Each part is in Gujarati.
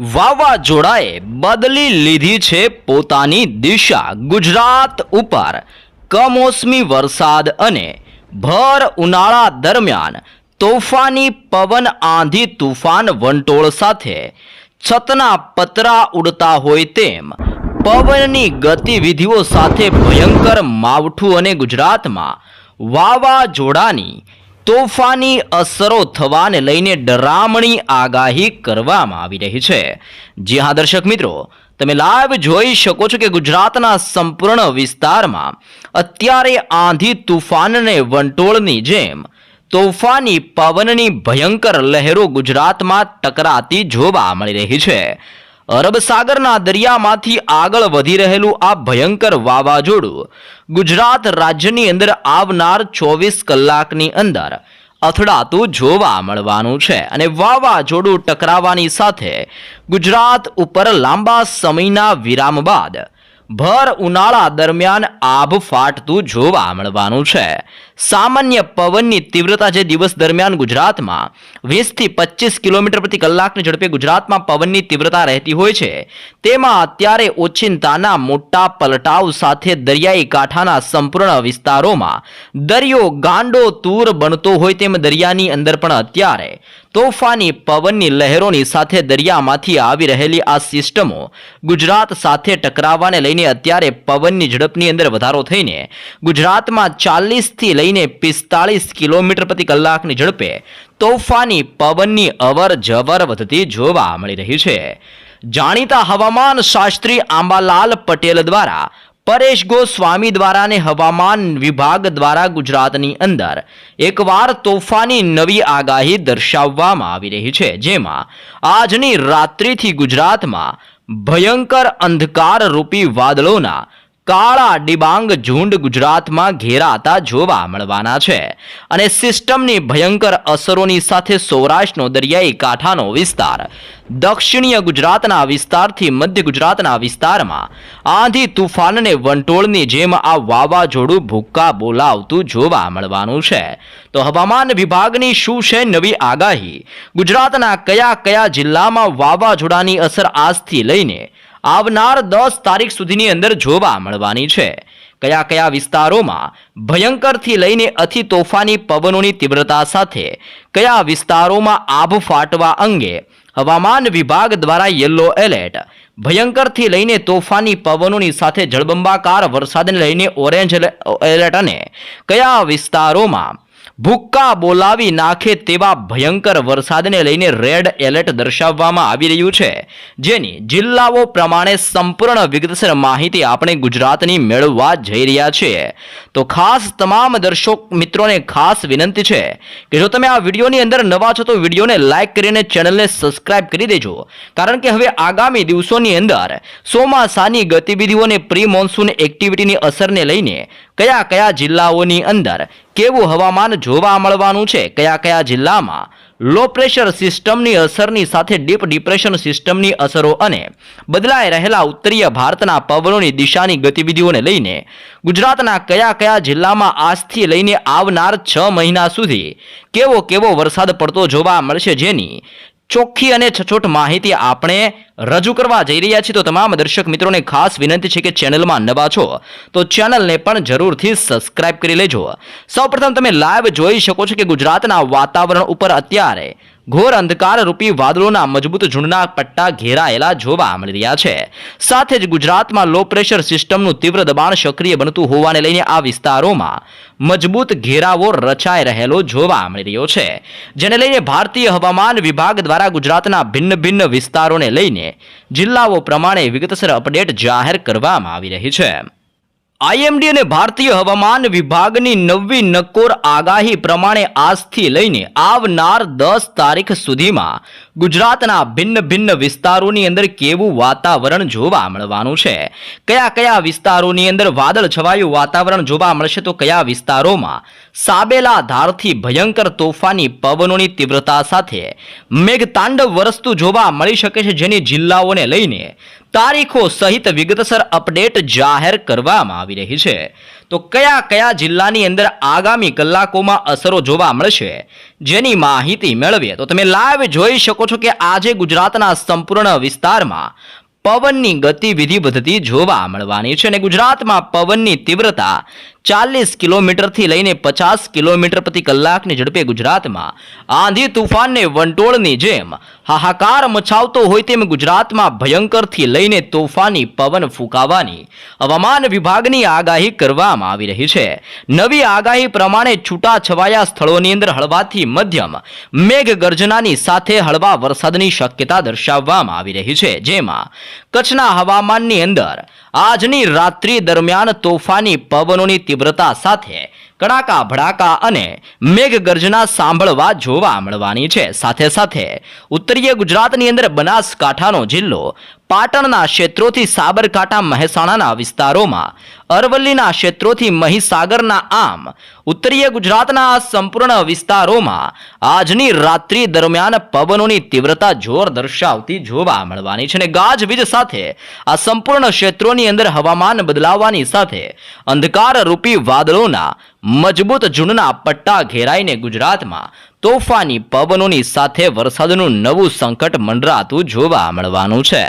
વાવાઝોડાએ બદલી લીધી છે પોતાની દિશા ગુજરાત ઉપર. કમોસમી વરસાદ અને ભર ઉનાળા દરમિયાન તોફાની પવન આંધી તુફાન વંટોળ સાથે. છતના પતરા ઉડતા હોય તેમ પવનની ગતિવિધિઓ સાથે ભયંકર માવઠું અને ગુજરાતમાં વાવાઝોડાની તોફાની અસરો થવાને લઈને ડરામણી આગાહી કરવામાં આવી રહી છે. જી હા, દર્શક મિત્રો, તમે લાઈવ જોઈ શકો છો કે ગુજરાતના સંપૂર્ણ વિસ્તારમાં અત્યારે આંધી તુફાનને વંટોળની જેમ તોફાની પવનની ભયંકર લહેરો ગુજરાતમાં ટકરાતી જોવા મળી રહી છે. અરબ સાગરના દરિયામાંથી આગળ વધી રહેલું આ ભયંકર વાવાઝોડું ગુજરાત રાજ્યની અંદર આવનાર ચોવીસ કલાકની અંદર અથડાતું જોવા મળવાનું છે અને વાવાઝોડું ટકરાવાની સાથે ગુજરાત ઉપર લાંબા સમયના વિરામ બાદ ભર ઉનાળા દરમિયાન આભ ફાટતું જોવા મળવાનું છે. સામાન્ય પવનની તીવ્રતા જે દિવસ દરમિયાન ગુજરાતમાં વીસથી પચીસ કિલોમીટર પ્રતિ કલાકની ઝડપે ગુજરાતમાં પવનની તીવ્રતા રહેતી હોય છે. તેમાં અત્યારે ઓચિંતાના મોટા પલટાવ સાથે દરિયાઈ કાંઠાના સંપૂર્ણ વિસ્તારોમાં દરિયો ગાંડો તૂર બનતો હોય તેમ દરિયાની અંદર પણ અત્યારે તોફાની પવનની લહેરોની સાથે દરિયામાંથી આવી રહેલી આ સિસ્ટમો ગુજરાત સાથે ટકરાવાને લઈને અત્યારે પવનની ઝડપની અંદર વધારો થઈને ગુજરાતમાં ચાલીસથી લઈને પિસ્તાળીસ કિલોમીટર પ્રતિ કલાકની ઝડપે તોફાની પવનની અવર જવર વધતી જોવા મળી રહી છે. જાણીતા હવામાન શાસ્ત્રી આંબાલાલ પટેલ દ્વારા પરેશ ગોસ્વામી દ્વારા અને હવામાન વિભાગ દ્વારા ગુજરાતની અંદર એકવાર તોફાની નવી આગાહી દર્શાવવામાં આવી રહી છે, જેમાં આજની રાત્રિથી ગુજરાતમાં ભયંકર અંધકાર રૂપી વાદળોના કાળા ડિબાંગ ઝુંડ ગુજરાતમાં ઘેરાતા જોવા મળવાના છે. અને સિસ્ટમની ભયંકર અસરોની સાથે સૌરાષ્ટ્રનો દરિયાઈ કાંઠાનો વિસ્તાર, દક્ષિણીય ગુજરાતના વિસ્તારથી મધ્ય ગુજરાતના વિસ્તારમાં, આંધી તુફાનને વંટોળની જેમ આ વાવાઝોડું ભૂક્કા બોલાવતું જોવા મળવાનું છે. તો હવામાન વિભાગની શું છે નવી આગાહી? ગુજરાતના કયા કયા જિલ્લામાં વાવાઝોડાની અસર આજથી લઈને આવનાર દસ તારીખ સુધીની અંદર જોવા મળવાની છે. કયા કયા વિસ્તારોમાં ભયંકરથી લઈને અતિ તોફાની પવનોની તીવ્રતા સાથે કયા વિસ્તારોમાં આભ ફાટવા અંગે હવામાન વિભાગ દ્વારા યલો એલર્ટ, ભયંકરથી લઈને તોફાની પવનોની સાથે જળબંબાકાર વરસાદને લઈને ઓરેન્જ એલર્ટ અને કયા વિસ્તારોમાં ભૂક્કા બોલાવી નાખે તેવા ભયંકર વરસાદને લઈને રેડ એલર્ટ દર્શાવવામાં આવી રહ્યું છે. જેની જિલ્લાઓ પ્રમાણે સંપૂર્ણ વિગતસર માહિતી આપણે ગુજરાતની મેળવવા જઈ રહ્યા છીએ. તો ખાસ તમામ દર્શક મિત્રોને ખાસ વિનંતી છે કે જો તમે આ વિડીયોની અંદર નવા છો તો વિડીયોને લાઇક કરીને ચેનલને સબસ્ક્રાઇબ કરી દેજો. કારણ કે હવે આગામી દિવસોની અંદર ચોમાસાની ગતિવિધિઓને પ્રી મોન્સૂન એક્ટિવિટીની અસરને લઈને કયા કયા જિલ્લાઓની અંદર કેવું હવામાન જોવા મળવાનું છે, કયા કયા જિલ્લામાં લો પ્રેશર સિસ્ટમની અસરની સાથે ડીપ ડિપ્રેશન સિસ્ટમની અસરો અને બદલાઈ રહેલા ઉત્તરીય ભારતના પવનોની દિશાની ગતિવિધિઓને લઈને ગુજરાતના કયા કયા જિલ્લામાં આજથી લઈને આવનાર છ મહિના સુધી કેવો કેવો વરસાદ પડતો જોવા મળશે જેની ચોખ્ખી અને છછોટ માહિતી આપણે રજૂ કરવા જઈ રહ્યા છીએ. તો તમામ દર્શક મિત્રોને ખાસ વિનંતી છે કે ચેનલમાં નવા છો, તો ચેનલને પણ જરૂરથી સબસ્ક્રાઇબ કરી લેજો. સૌપ્રથમ તમે લાઈવ જોઈ શકો છો કે ગુજરાતના વાતાવરણ ઉપર અત્યારે ઘોર અંધકાર રૂપી વાદળોના મજબૂત ઝુંડના પટ્ટા ઘેરાયેલા જોવા મળી રહ્યા છે. સાથે જ ગુજરાતમાં લો પ્રેશર સિસ્ટમનું તીવ્ર દબાણ સક્રિય બનતું હોવાને લઈને આ વિસ્તારોમાં મજબૂત ઘેરાવો રચાઈ રહેલો જોવા મળી રહ્યો છે. જેને લઈને ભારતીય હવામાન વિભાગ દ્વારા ગુજરાતના ભિન્ન ભિન્ન વિસ્તારોને લઈને જિલ્લાઓ પ્રમાણે વિગતસર અપડેટ જાહેર કરવામાં આવી રહી છે. આઈએમડી અને ભારતીય હવામાન વિભાગની નવી નકોર આગાહી પ્રમાણે આજથી લઈને આવનાર દસ તારીખ સુધીમાં ગુજરાતના ભિન્ન ભિન્ન વિસ્તારોની અંદર કેવું વાતાવરણ જોવા મળવાનું છે? કયા કયા વિસ્તારોની અંદર વાદળ છવાયું વાતાવરણ જોવા મળશે? તો કયા વિસ્તારોમાં? સાબેલા ધારથી ભયંકર તોફાની પવનોની તીવ્રતા સાથે મેઘતાંડવ વરસતું જોવા મળી શકે છે જેની જિલ્લાઓને લઈને તારીખો સહિત વિગતસર અપડેટ જાહેર કરવામાં આવી રહી છે. તો કયા કયા જિલ્લાની અંદર આગામી કલાકોમાં અસરો જોવા મળશે જેની માહિતી મેળવીએ? તો તમે લાઈવ જોઈ શકો છો કે આજે ગુજરાતના સંપૂર્ણ વિસ્તારમાં પવનની ગતિવિધિ વધતી જોવા મળવાની છે અને ગુજરાતમાં પવનની તીવ્રતા ચાલીસ કિલોમીટરથી લઈને પચાસ કિલોમીટર પ્રતિ કલાકની ઝડપે ગુજરાતમાં આંધી તુફાનને વંટોળની જેમ હાહાકાર મચાવતો હોય તેમ ગુજરાતમાં ભયંકરથી લઈને તોફાની પવન ફૂંકાવાની હવામાન વિભાગની આગાહી કરવામાં આવી રહી છે. નવી આગાહી પ્રમાણે છૂટા છવાયા સ્થળોની અંદર હળવાથી મધ્યમ મેઘ ગર્જનાની સાથે હળવા વરસાદની શક્યતા દર્શાવવામાં આવી રહી છે, જેમાં કચ્છના હવામાનની અંદર આજની રાત્રિ દરમિયાન તોફાની પવનોની તીવ્રતા સાથે કડાકા, ભડાકા અને મેઘગર્જના સાંભળવા જોવા મળવાની છે. સાથે સાથે ઉત્તરીય ગુજરાતની અંદર બનાસકાંઠાનો જિલ્લો પાટણના ક્ષેત્રોથી સાબરકાંઠા મહેસાણાના વિસ્તારોમાં, અરવલ્લીના ક્ષેત્રોથી મહીસાગરના આમ, ઉત્તરીય ગુજરાતના આ સંપૂર્ણ વિસ્તારોમાં આજની રાત્રિ દરમિયાન પવનોની તીવ્રતા જોર દર્શાવતી જોવા મળવાની છે અને ગાજવીજ સાથે આ સંપૂર્ણ ક્ષેત્રોની અંદર હવામાન બદલાવાની સાથે અંધકાર રૂપી વાદળોના મજબૂત ઝૂંડના પટ્ટા ઘેરાઈને ગુજરાતમાં તોફાની પવનોની સાથે વરસાદનું નવું સંકટ મંડરાતું જોવા મળવાનું છે.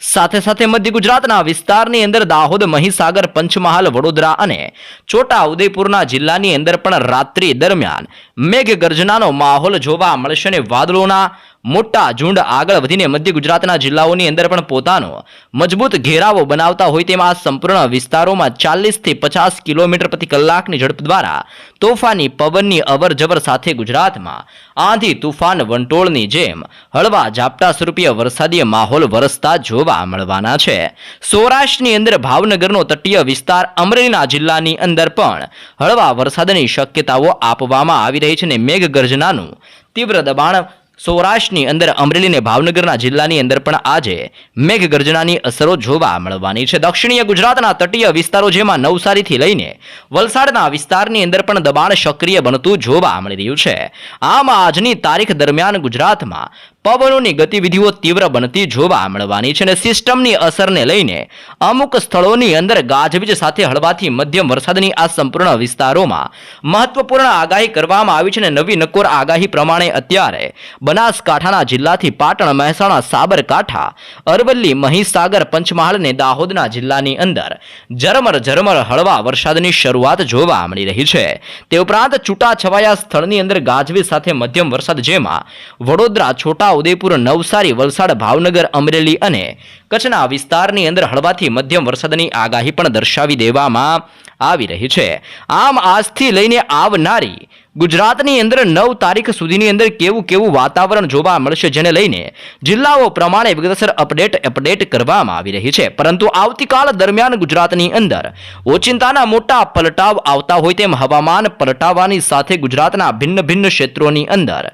સાથે સાથે મધ્ય ગુજરાતના વિસ્તારની અંદર દાહોદ, મહીસાગર, પંચમહાલ, વડોદરા અને છોટા ઉદયપુરના જિલ્લાની અંદર પણ રાત્રિ દરમિયાન મેઘગર્જનાનો માહોલ જોવા મળશે અને વાદળોના મોટા ઝુંડ આગળ વધીને મધ્ય ગુજરાતના જિલ્લાઓની અંદર પણ પોતાનો મજબૂત ઘેરાવો બનાવતા હોય તેમાં આ સંપૂર્ણ વિસ્તારોમાં ચાલીસથી પચાસ કિલોમીટર પ્રતિ કલાકની ઝડપ દ્વારા તોફાની પવનની અવર જવર સાથે ગુજરાતમાં આંધી તુફાન વંટોળની જેમ હળવા ઝાપટા સ્વરૂપીય વરસાદીય માહોલ વરસતા જોવા મળવાના છે. સૌરાષ્ટ્રની અંદર ભાવનગરનો તટીય વિસ્તાર અમરેલીના જિલ્લાની અંદર પણ હળવા વરસાદની શક્યતાઓ આપવામાં આવી રહી છે અને મેઘગર્જનાનું તીવ્ર દબાણ સૌરાષ્ટ્રની અંદર અમરેલી અને ભાવનગરના જિલ્લાની અંદર પણ આજે મેઘગર્જનાની અસરો જોવા મળવાની છે. દક્ષિણીય ગુજરાતના તટીય વિસ્તારો જેમાં નવસારીથી લઈને વલસાડના વિસ્તારની અંદર પણ દબાણ સક્રિય બનતું જોવા મળી રહ્યું છે. આમ આજની તારીખ દરમિયાન ગુજરાતમાં પવનોની ગતિવિધિઓ તીવ્ર બનતી જોવા મળવાની છે અને સિસ્ટમની અસરને લઈને અમુક સ્થળોની અંદર ગાજવીજ સાથે હળવાથી મધ્યમ વરસાદની આ સંપૂર્ણ વિસ્તારોમાં મહત્વપૂર્ણ આગાહી કરવામાં આવી છે અને નવી નકોર આગાહી પ્રમાણે અત્યારે બનાસકાંઠાના જિલ્લાથી પાટણ, મહેસાણા, સાબરકાંઠા, અરવલ્લી, મહીસાગર, પંચમહાલ અને દાહોદના જિલ્લાની અંદર ઝરમર ઝરમર હળવા વરસાદની શરૂઆત જોવા મળી રહી છે. તે ઉપરાંત છૂટા છવાયા સ્થળની અંદર ગાજવીજ સાથે મધ્યમ વરસાદ જેમાં વડોદરા, છોટા ઉદેપુર નવસારી, વલસાડ, ભાવનગર, અમરેલી અને કચ્છના વિસ્તારની અંદર હળવાથી મધ્યમ વરસાદની આગાહી પણ દર્શાવી દેવામાં આવી રહી છે. આમ આજથી લઈને આવનારી ગુજરાતની અંદર નવ તારીખ સુધીની અંદર કેવું કેવું વાતાવરણ જોવા મળશે જેને લઈને જિલ્લાઓ પ્રમાણે વિગતસર અપડેટ અપડેટ કરવામાં આવી રહી છે. પરંતુ આવતીકાલ દરમિયાન ગુજરાતની અંદર ઓચિંતાના મોટા પલટાવ આવતા હોય તેમ હવામાન પલટાવવાની સાથે ગુજરાતના ભિન્ન ભિન્ન ક્ષેત્રોની અંદર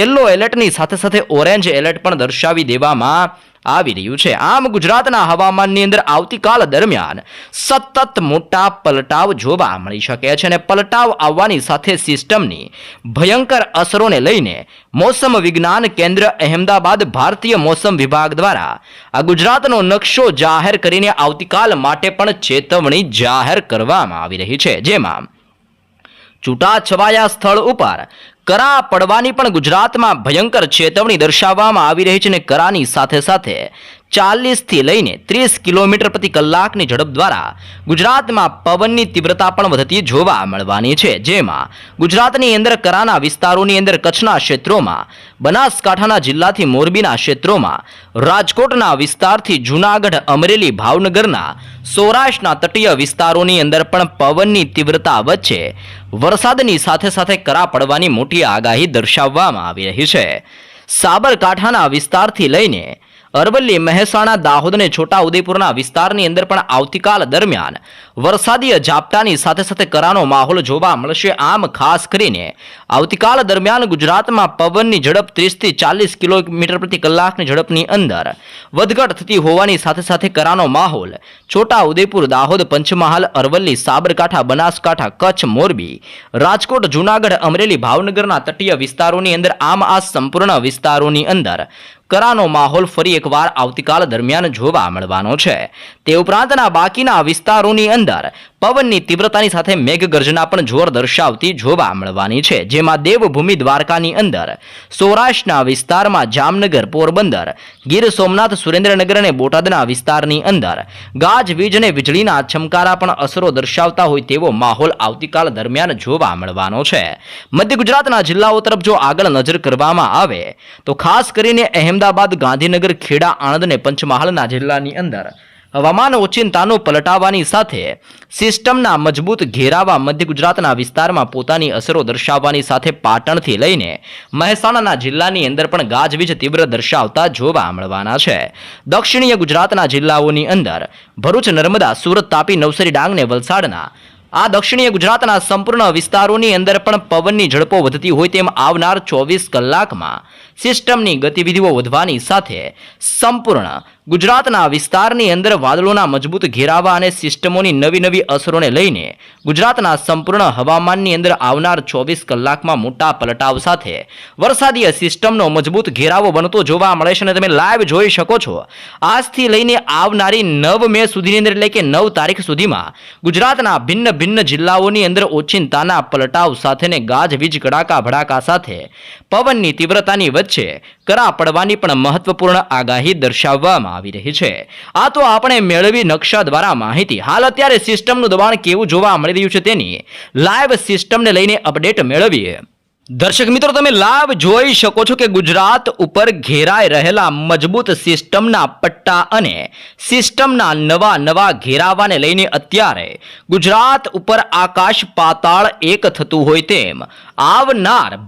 યલો એલર્ટની સાથે સાથે ઓરેન્જ એલર્ટ પણ દર્શાવી દેવામાં આવી રહ્યું છે. આમ ગુજરાતના હવામાનની અંદર આવતીકાલ દરમિયાન સતત મોટા પલટાવ જોવા મળી શકે છે અને પલટાવ આવવાની સાથે સિસ્ટમની ભયંકર અસરોને લઈને મોસમ વિજ્ઞાન કેન્દ્ર અહેમદાબાદ ભારતીય મોસમ વિભાગ દ્વારા આ ગુજરાતનો નકશો જાહેર કરીને આવતીકાલ માટે પણ ચેતવણી જાહેર કરવામાં આવી રહી છે. જેમાં છૂટાછવાયા સ્થળ ઉપર કરા પડવાની પણ ગુજરાતમાં ભયંકર ચેતવણી દર્શાવવામાં આવી રહી છે અને કરાની સાથે સાથે ચાલીસથી લઈને ત્રીસ કિલોમીટર પ્રતિ કલાકની ઝડપ દ્વારા ગુજરાતમાં પવનની તીવ્રતા પણ વધતી જોવા મળવાની છે. જેમાં ગુજરાતની અંદર કરાના વિસ્તારોની અંદર કચ્છના ક્ષેત્રોમાં, બનાસકાંઠાના જિલ્લાથી મોરબીના ક્ષેત્રોમાં, રાજકોટના વિસ્તારથી જૂનાગઢ, અમરેલી, ભાવનગરના સૌરાષ્ટ્રના તટીય વિસ્તારોની અંદર પણ પવનની તીવ્રતા વચ્ચે વરસાદની સાથે સાથે કરા પડવાની મોટી આગાહી દર્શાવવામાં આવી રહી છે. સાબરકાંઠાના વિસ્તારથી લઈને અરવલ્લી મહેસાણા દાહોદ અને છોટા ઉદેપુરના વિસ્તારની અંદર પણ આવતીકાલ દરમિયાન વરસાદીય ઝાપટાની સાથે સાથે કરાનો માહોલ જોવા મળશે. આમ ખાસ કરીને આવતીકાલ દરમિયાન ગુજરાતમાં પવનની ઝડપ ત્રીસથી ચાલીસ કિલોમીટર પ્રતિ કલાકની ઝડપની અંદર વધઘટ થતી હોવાની સાથે સાથે કરાનો માહોલ છોટા ઉદેપુર દાહોદ, પંચમહાલ, અરવલ્લી, સાબરકાંઠા, બનાસકાંઠા, કચ્છ, મોરબી, રાજકોટ, જૂનાગઢ, અમરેલી, ભાવનગરના તટીય વિસ્તારોની અંદર આમ આ સંપૂર્ણ વિસ્તારોની અંદર કરાનો માહોલ ફરી એકવાર આવતીકાલ દરમિયાન જોવા મળવાનો છે. તે ઉપરાંતના બાકીના વિસ્તારોની અંદર પવનની તીવ્રતાની સાથે મેઘગર્જના પણ જોર દર્શાવતી જોવા મળવાની છે. જેમાં દેવભૂમિ દ્વારકાની અંદર સૌરાષ્ટ્રના વિસ્તારમાં જામનગર, પોરબંદર, ગીર સોમનાથ, સુરેન્દ્રનગર અને બોટાદના વિસ્તારની અંદર ગાજવીજ અને વીજળીના ચમકારા પણ અસરો દર્શાવતા હોય તેવો માહોલ આવતીકાલ દરમિયાન જોવા મળવાનો છે. મધ્ય ગુજરાતના જિલ્લાઓ તરફ જો આગળ નજર કરવામાં આવે, તો ખાસ કરીને અહેમદાબાદ ગાંધીનગર, ખેડા, આણંદ અને પંચમહાલના જિલ્લાની અંદર હવામાન ઓચિંતાનો પલટાવાની સાથે સિસ્ટમના મજબૂત ઘેરાવા મધ્ય ગુજરાતના વિસ્તારમાં પોતાની અસરો દર્શાવવાની સાથે પાટણથી લઈને મહેસાણાના જિલ્લાની અંદર પણ ગાજવીજ તીવ્ર દર્શાવતા જોવા મળવાના છે. દક્ષિણીય ગુજરાતના જિલ્લાઓની અંદર ભરૂચ, નર્મદા, સુરત તાપી, નવસારી, ડાંગ ને વલસાડના આ દક્ષિણીય ગુજરાતના સંપૂર્ણ વિસ્તારોની અંદર પણ પવનની ઝડપો વધતી હોય તેમ આવનાર ચોવીસ કલાકમાં સિસ્ટમની ગતિવિધિઓ વધવાની સાથે સંપૂર્ણ ગુજરાતના વિસ્તારની અંદર વાદળોના મજબૂત ઘેરાવા અને સિસ્ટમોની નવી નવી અસરોને લઈને ગુજરાતના સંપૂર્ણ હવામાનની અંદર આવનાર ચોવીસ કલાકમાં મોટા પલટાવ સાથે વરસાદીય સિસ્ટમનો મજબૂત ઘેરાવો બનતો જોવા મળે છે અને તમે લાઈવ જોઈ શકો છો. આજથી લઈને આવનારી નવ મે સુધીની અંદર એટલે કે નવ તારીખ સુધીમાં ગુજરાતના ભિન્ન ભિન્ન જિલ્લાઓની અંદર ઓચિંતાના પલટાવ સાથેને ગાજવીજ કડાકા, ભડાકા સાથે પવનની તીવ્રતાની વચ્ચે કરા પડવાની પણ મહત્વપૂર્ણ આગાહી દર્શાવવામાં આવી રહી છે. આ તો આપણે મેળવી નકશા દ્વારા માહિતી. હાલ અત્યારે સિસ્ટમનું દબાણ કેવું જોવા મળી રહ્યું છે તેની. લાઈવ સિસ્ટમને લઈને અપડેટ મેળવીએ. દર્શક મિત્રો, તમે લાભ જોઈ શકો છો કે ગુજરાત ઉપર ઘેરાઈ રહેલા મજબૂત સિસ્ટમના પટ્ટા અને સિસ્ટમના નવા નવા ઘેરાવાને લઈને અત્યારે ગુજરાત ઉપર આકાશ પાતાળ એક થતું હોય તેમ. આવનાર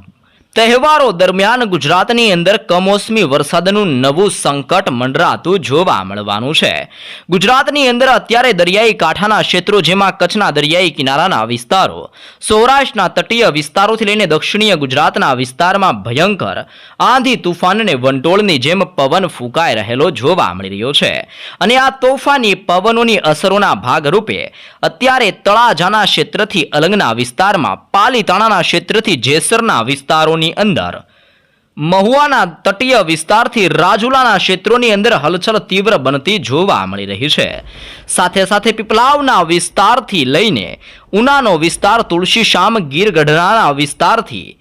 તહેવારો દરમિયાન ગુજરાતની અંદર કમોસમી વરસાદનું નવું સંકટ મંડરાતું જોવા મળવાનું છે. ગુજરાતની અંદર અત્યારે દરિયાઈ કાંઠાના ક્ષેત્રો જેમાં કચ્છના દરિયાઈ કિનારાના વિસ્તારો, સૌરાષ્ટ્રના તટીય વિસ્તારોથી લઈને દક્ષિણીય ગુજરાતના વિસ્તારમાં ભયંકર આંધી તુફાનને વંટોળની જેમ પવન ફૂંકાઈ રહેલો જોવા મળી રહ્યો છે. અને આ તોફાની પવનોની અસરોના ભાગરૂપે અત્યારે તળાજાના ક્ષેત્રથી અલંગના વિસ્તારમાં, પાલીતાણાના ક્ષેત્રથી જેસરના વિસ્તારોની અંદર. મહુવાના તટીય વિસ્તારથી રાજુલાના ક્ષેત્રોની અંદર હલચલ તીવ્ર બનતી જોવા મળી રહી છે. સાથે સાથે પીપલાવના વિસ્તારથી લઈને ઉનાનો વિસ્તાર તુલસીશ્યામ ગીર ગઢડાના વિસ્તારથી,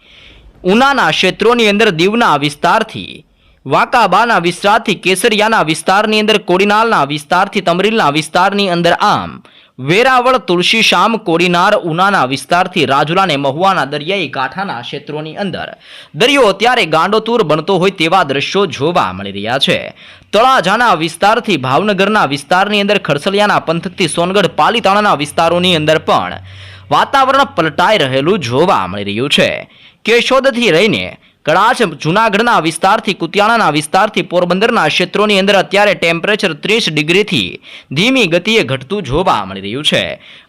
ઉનાના ક્ષેત્રોની અંદર દીવના વિસ્તારથી, વાંકાબાના વિસ્તારથી, કેસરિયાના વિસ્તારની અંદર કોડીનાલના વિસ્તારથી, તમરીલના વિસ્તારની અંદર આમ વેરાવળ તુલસીશ્યામ કોડીનાર ઉનાના વિસ્તારથી રાજુલા અને મહુવાના દરિયાઈ કાંઠાના ક્ષેત્રોની અંદર. દરિયો અત્યારે ગાંડોતૂર બનતો હોય તેવા દ્રશ્યો જોવા મળી રહ્યા છે. તળાજાના વિસ્તારથી ભાવનગરના વિસ્તારની અંદર ખરસલિયાના પંથકથી સોનગઢ પાલીતાણાના વિસ્તારોની અંદર પણ વાતાવરણ પલટાઈ રહેલું જોવા મળી રહ્યું છે. કેશોદથી લઈને કડાચ જૂનાગઢના વિસ્તારથી, કુતિયાણાના વિસ્તારથી પોરબંદરના ક્ષેત્રોની અંદર અત્યારે ટેમ્પરેચર ત્રીસ ડિગ્રીથી ધીમી ગતિએ ઘટતું જોવા મળી રહ્યું છે.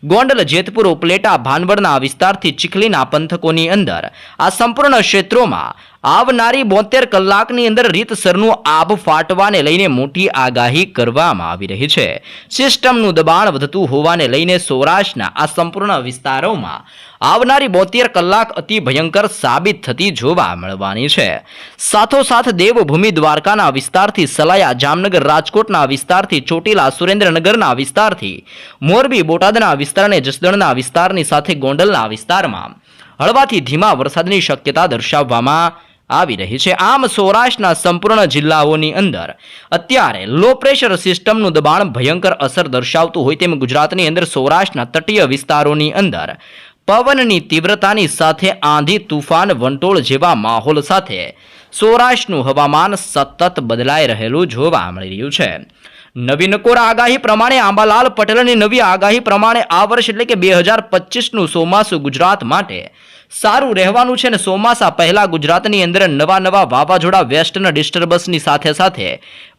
ગોંડલ, જેતપુર, ઉપલેટા, ભાનવડના વિસ્તારથી ચીખલીના પંથકોની અંદર આ સંપૂર્ણ ક્ષેત્રોમાં આવનારી બોતેર કલાકની અંદર રીતસરનું આબ ફાટવાને લઈને મોટી આગાહી કરવામાં આવી રહી છે. સિસ્ટમનું દબાણ વધતું હોવાને લઈને સૌરાષ્ટ્રના આ સંપૂર્ણ વિસ્તારોમાં આવનારી બોતેર કલાક અતિ ભયંકર સાબિત થતી જોવા મળવાની છે. સાથોસાથ દેવભૂમિ દ્વારકાના વિસ્તારથી સલાયા, જામનગર, રાજકોટના વિસ્તારથી ચોટીલા, સુરેન્દ્રનગરના વિસ્તારથી મોરબી, બોટાદના વિસ્તાર અને જસદણના વિસ્તારની સાથે ગોંડલના વિસ્તારમાં હળવાથી ધીમા વરસાદની શક્યતા દર્શાવવામાં આવી રહી છે. આમ સૌરાષ્ટ્રના સંપૂર્ણ જિલ્લાઓની અંદર અત્યારે લો પ્રેશર સિસ્ટમનું દબાણ ભયંકર અસર દર્શાવતું હોય તેમ ગુજરાતની અંદર સૌરાષ્ટ્રના તટીય વિસ્તારોની અંદર પવનની તીવ્રતાની સાથે આંધી તુફાન વંટોળ જેવા માહોલ સાથે સૌરાષ્ટ્રનું હવામાન સતત બદલાઈ રહેલું જોવા મળી રહ્યું છે. નવી નકોર આગાહી પ્રમાણે આંબાલાલ પટેલની નવી આગાહી પ્રમાણે આ વર્ષ એટલે કે બે હજાર પચીસનું ચોમાસું ગુજરાત માટે સારું રહેવાનું છે અને ચોમાસા પહેલા ગુજરાતની અંદર નવા નવા વાવાઝોડા વેસ્ટર્ન ડિસ્ટર્બન્સની સાથે સાથે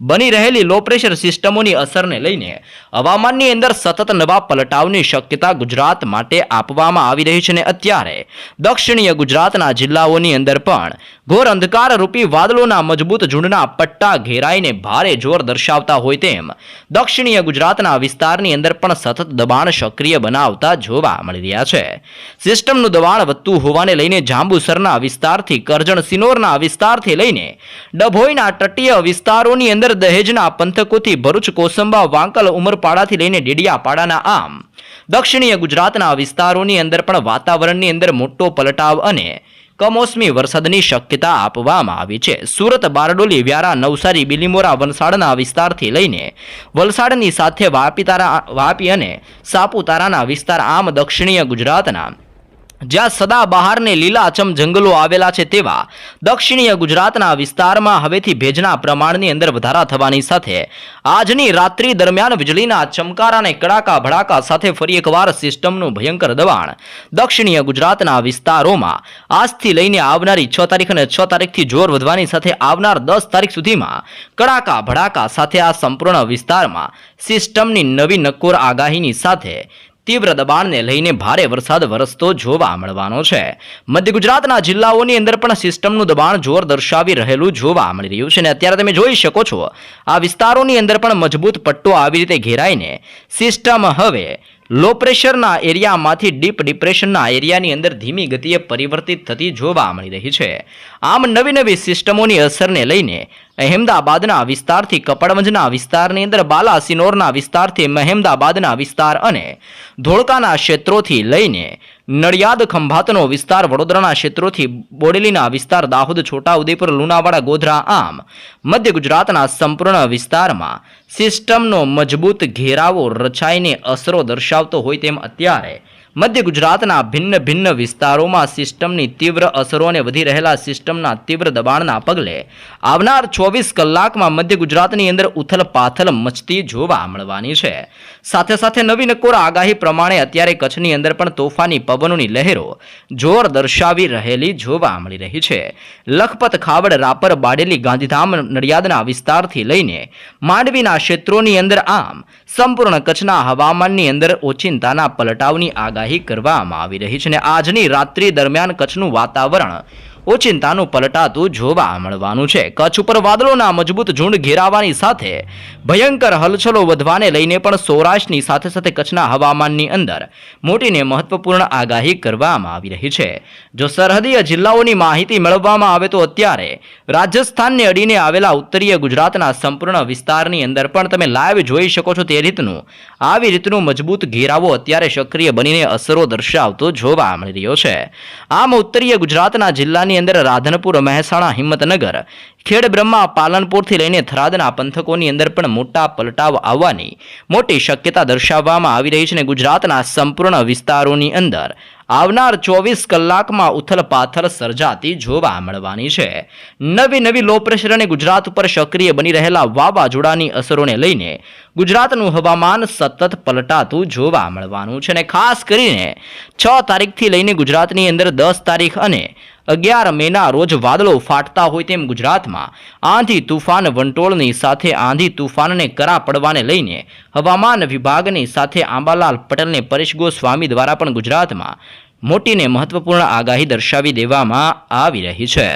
બની રહેલી લો પ્રેશર સિસ્ટમોની અસરને લઈને હવામાનની અંદર સતત નવા પલટાવની શક્યતા ગુજરાત માટે આપવામાં આવી રહી છે અને અત્યારે દક્ષિણીય ગુજરાતના જિલ્લાઓની અંદર પણ ઘોર અંધકાર રૂપી વાદળોના મજબૂત ઝુંડના પટ્ટા ઘેરાઈને ભારે જોર દર્શાવતા હોય તેમ દક્ષિણીય ગુજરાતના વિસ્તારની અંદર પણ સતત દબાણ સક્રિય બનાવતા જોવા મળી રહ્યા છે. સિસ્ટમનું દબાણ વધતું રહેતું હોવાને લઈને જાંબુસરના વિસ્તારથી કરજણ સિનોરના વિસ્તારથી લઈને ડભોઈના તટીય વિસ્તારોની અંદર દહેજના પંથકોથી ભરૂચ, કોસંબા, વાંકલ, ઉમરપાડાથી લઈને ડેડિયાપાડાના આમ દક્ષિણીય ગુજરાતના વિસ્તારોની અંદર પણ વાતાવરણની અંદર મોટો પલટાવ અને કમોસમી વરસાદની શક્યતા આપવામાં આવી છે. સુરત, બારડોલી, વ્યારા, નવસારી, બિલીમોરા, વલસાડના વિસ્તારથી લઈને વલસાડની સાથે વાપી તારા વાપી અને સાપુતારાના વિસ્તાર આમ દક્ષિણીય ગુજરાતના જ્યાં સદા બહારને લીલાચમ જંગલો આવેલા છે તેવા દક્ષિણીય ગુજરાતના વિસ્તારમાં હવેથી ભેજના પ્રમાણની અંદર વધારા થવાની સાથે આજની રાત્રિ દરમિયાન વીજળીના ચમકારા અને કડાકા ભડાકા સાથે ફરી એકવાર સિસ્ટમનું ભયંકર દબાણ દક્ષિણીય ગુજરાતના વિસ્તારોમાં આજથી લઈને આવનારી છ તારીખ અને છ તારીખથી જોર વધવાની સાથે આવનાર દસ તારીખ સુધીમાં કડાકા ભડાકા સાથે આ સંપૂર્ણ વિસ્તારમાં સિસ્ટમની નવી નક્કોર આગાહીની સાથે તીવ્ર દબાણને લઈને ભારે વરસાદ વરસતો જોવા મળવાનો છે. મધ્ય ગુજરાતના જિલ્લાઓની અંદર પણ સિસ્ટમનું દબાણ જોર દર્શાવી રહેલું જોવા મળી રહ્યું છે અને અત્યારે તમે જોઈ શકો છો, આ વિસ્તારોની અંદર પણ મજબૂત પટ્ટો આવી રીતે ઘેરાઈને સિસ્ટમ હવે લો પ્રેશરના એરિયામાંથી ડીપ ડિપ્રેશનના એરિયાની અંદર ધીમી ગતિએ પરિવર્તિત થતી જોવા મળી રહી છે. આમ નવી નવી સિસ્ટમોની અસરને લઈને અહેમદાબાદના વિસ્તારથી કપડવંજના વિસ્તારની અંદર બાલાસિનોરના વિસ્તારથી મહેમદાબાદના વિસ્તાર અને ધોળકાના ક્ષેત્રોથી લઈને નડિયાદ ખંભાતનો વિસ્તાર વડોદરાના ક્ષેત્રોથી બોડેલીના વિસ્તાર દાહોદ, છોટાઉદેપુર, લુણાવાડા, ગોધરા, આમ મધ્ય ગુજરાતના સંપૂર્ણ વિસ્તારમાં સિસ્ટમનો મજબૂત ઘેરાવો રચાઈને અસરો દર્શાવતો હોય તેમ અત્યારે મધ્ય ગુજરાતના ભિન્ન ભિન્ન વિસ્તારોમાં સિસ્ટમની તીવ્ર અસરો અને વધી રહેલા સિસ્ટમના તીવ્ર દબાણના પગલે આવનાર ચોવીસ કલાકમાં મધ્ય ગુજરાતની અંદર ઉથલ પાથલ મચતી જોવા મળવાની છે. સાથે સાથે નવી નકોર આગાહી પ્રમાણે અત્યારે કચ્છની અંદર પણ તોફાની પવનોની લહેરો જોર દર્શાવી રહેલી જોવા મળી રહી છે. લખપત, ખાવડ, રાપર, બાડેલી, ગાંધીધામ, નડિયાદના વિસ્તારથી લઈને માંડવીના ક્ષેત્રોની અંદર આમ સંપૂર્ણ કચ્છના હવામાનની અંદર ઓચિંતાના પલટાવની આગાહી કરવામાં આવી રહી છે અને આજની રાત્રિ દરમિયાન કચ્છનું વાતાવરણ ઓચિંતાનું પલટાતું જોવા મળવાનું છે. કચ્છ ઉપર વાદળોના મજબૂત ઝુંડ ઘેરાવાની સાથે ભયંકર હલચલો વધવાને લઈને પણ સૌરાષ્ટ્રની સાથે સાથે કચ્છના હવામાનની અંદર મોટીને મહત્વપૂર્ણ આગાહી કરવામાં આવી રહી છે. જો સરહદીય જિલ્લાઓની માહિતી મેળવવામાં આવે તો અત્યારે રાજસ્થાનને અડીને આવેલા ઉત્તરીય ગુજરાતના સંપૂર્ણ વિસ્તારની અંદર પણ તમે લાઈવ જોઈ શકો છો તે રીતનું. આવી રીતનું મજબૂત ઘેરાવો અત્યારે સક્રિય બનીને અસરો દર્શાવતો જોવા મળી રહ્યો છે. આમ ઉત્તરીય ગુજરાતના જિલ્લાની અંદર રાધનપુર, મહેસાણા, હિંમતનગર, ખેડ બ્રહ્મા, પાલનપુરથી લઈને થરાદના પંથકોની અંદર પણ મોટા પલટાવ આવવાની મોટી શક્યતા દર્શાવવામાં આવી રહી છે અને ગુજરાતના સંપૂર્ણ વિસ્તારોની અંદર આવનાર ચોવીસ કલાકમાં ઉથલ પાથલ સર્જાતી જોવા મળવાની છે. નવી નવી લો પ્રેશર અને ગુજરાત ઉપર સક્રિય બની રહેલા વાવાઝોડાની અસરોને લઈને ગુજરાતનું હવામાન સતત પલટાતું જોવા મળવાનું છે અને ખાસ કરીને છ તારીખથી લઈને ગુજરાતની અંદર દસ તારીખ અને અગિયાર મેના રોજ વાદળો ફાટતા હોય તેમ ગુજરાતમાં આંધી તુફાન વંટોળની સાથે આંધી તુફાનને કરા પડવાને લઈને હવામાન વિભાગની સાથે આંબાલાલ પટેલને પરેશ ગોસ્વામી દ્વારા પણ ગુજરાતમાં મોટીને મહત્વપૂર્ણ આગાહી દર્શાવી દેવામાં આવી રહી છે.